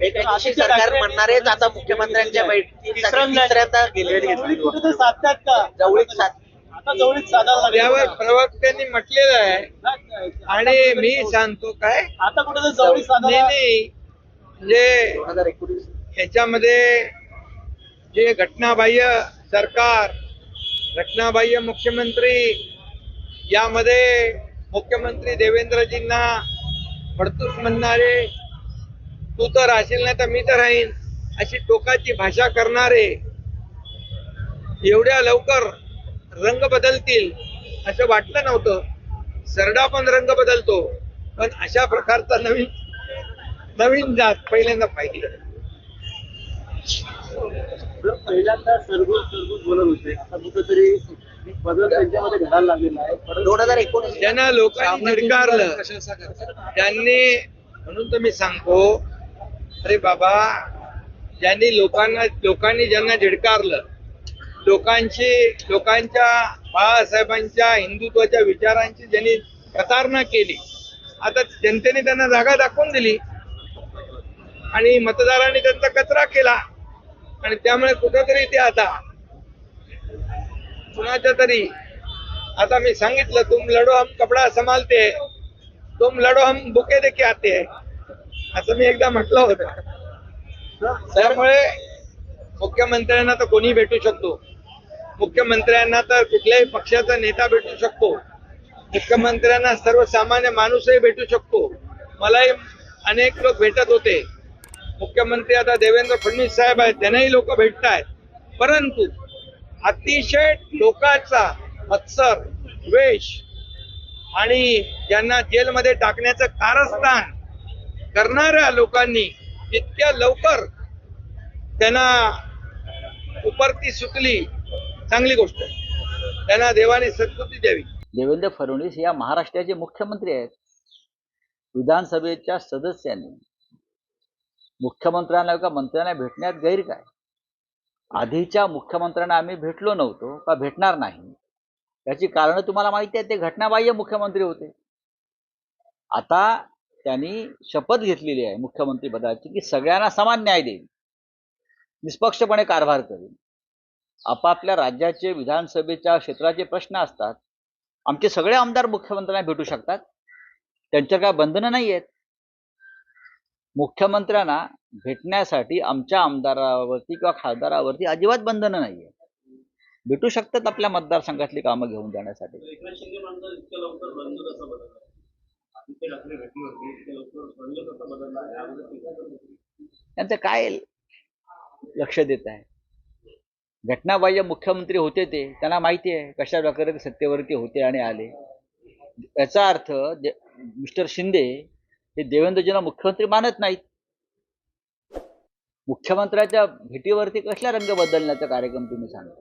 हे त्यांच्याशी सरकार म्हणणार आहेच आता मुख्यमंत्र्यांच्या बैठकीसाठी तिसऱ्यांदा- तिसऱ्यांदा गेलेली जवळीक कुठे ते साधतात का? जवळीक साध आता जवळीक साधायला लागली. यावर प्रवक्त्यांनी म्हटलेलं आहे. आणि मी सांगतो काय? आता कुठे ते जवळीक नाही साधायला नाही म्हणजे दोन हजार एकोणीस. याच्यामध्ये जे घटनाबाह्य सरकार घटनाबाह्य मुख्यमंत्री यामध्ये मुख्यमंत्री देवेंद्रजींना फडतूस म्हणणारे तू तर राहशील नाही तर मी तर राहीन. अशी टोकाची भाषा करणारे एवढ्या लवकर रंग बदलतील असं वाटलं नव्हतं. सरडा पण रंग बदलतो. पण अशा प्रकारचा नवीन नवीन जात पहिल्यांदा पाहिजे पहिल्यांदा सरगुज सरगुज बोलत होते. आता कुठेतरी बदल त्यांच्यामध्ये घडायला लागलेला आहे. दोन हजार एकोणीस ज्यांना लोकांनी झिडकारलं त्यांनी म्हणून तर मी सांगतो अरे बाबा ज्यांनी लोकांना लोकांनी ज्यांना झिडकारलं लोकांची लोकांच्या बाळासाहेबांच्या हिंदुत्वाच्या विचारांची ज्यांनी प्रतारणा केली आता जनतेने त्यांना जागा दाखवून दिली आणि मतदारांनी त्यांचा कचरा केला आणि त्यामुळे कुठेतरी ते आता कुणाच्या तरी आता मी सांगितलं तुम लढो हम कपडा संभालते तुम लढो हम बुके देखील आते असं मी एकदा म्हटलं होतं. त्यामुळे मुख्यमंत्र्यांना तर कोणी भेटू शकतो. मुख्यमंत्र्यांना तर कुठल्याही पक्षाचा नेता भेटू शकतो. मुख्यमंत्र्यांना सर्वसामान्य माणूसही भेटू शकतो. मलाही अनेक लोक भेटत होते. मुख्यमंत्री आता देवेंद्र फडणवीस साहेब आहेत त्यांनाही लोक भेटत आहेत परंतु अतिशय लोकांचा मत्सर द्वेष आणि ज्यांना जेलमध्ये टाकण्याचं कारस्थान करणाऱ्या लोकांनी इतक्या लवकर त्यांना उपरती सुटली चांगली गोष्ट आहे. त्यांना देवाने सद्बुद्धी द्यावी. देवेंद्र फडणवीस या महाराष्ट्राचे मुख्यमंत्री आहेत. विधानसभेच्या सदस्यांनी. मुख्यमंत्र्यांना का मंत्र्यांना भेटण्यात गैर काय? आधीच्या मुख्यमंत्र्यांना आम्ही भेटलो नव्हतो का भेटणार नाही? याची कारणं तुम्हाला माहिती आहे ते घटनाबाह्य मुख्यमंत्री होते. आता त्यांनी शपथ घेतलेली आहे मुख्यमंत्री पदाची की सगळ्यांना समान न्याय देईल. निष्पक्षपणे कारभार करेल. आपापल्या राज्याचे विधानसभेच्या क्षेत्राचे प्रश्न असतात. आमचे सगळे आमदार मुख्यमंत्र्यांना भेटू शकतात. त्यांच्या काय बंधनं नाही आहेत मुख्यमंत्र्यांना भेटण्यासाठी आमच्या आमदारावरती किंवा खासदारावरती अजिबात बंधनं नाही आहेत भेटू शकतात आपल्या मतदारसंघातली कामं घेऊन जाण्यासाठी. त्यांचं काय लक्ष देत आहे? घटनाबाह्य मुख्यमंत्री होते ते त्यांना माहिती आहे कशा प्रकारे ते सत्तेवरती होते आणि आले. याचा अर्थ मिस्टर शिंदे हे देवेंद्रजींना मुख्यमंत्री मानत नाहीत. मुख्यमंत्र्याच्या भेटीवरती कसला रंग बदलण्याचा कार्यक्रम तुम्ही सांगा?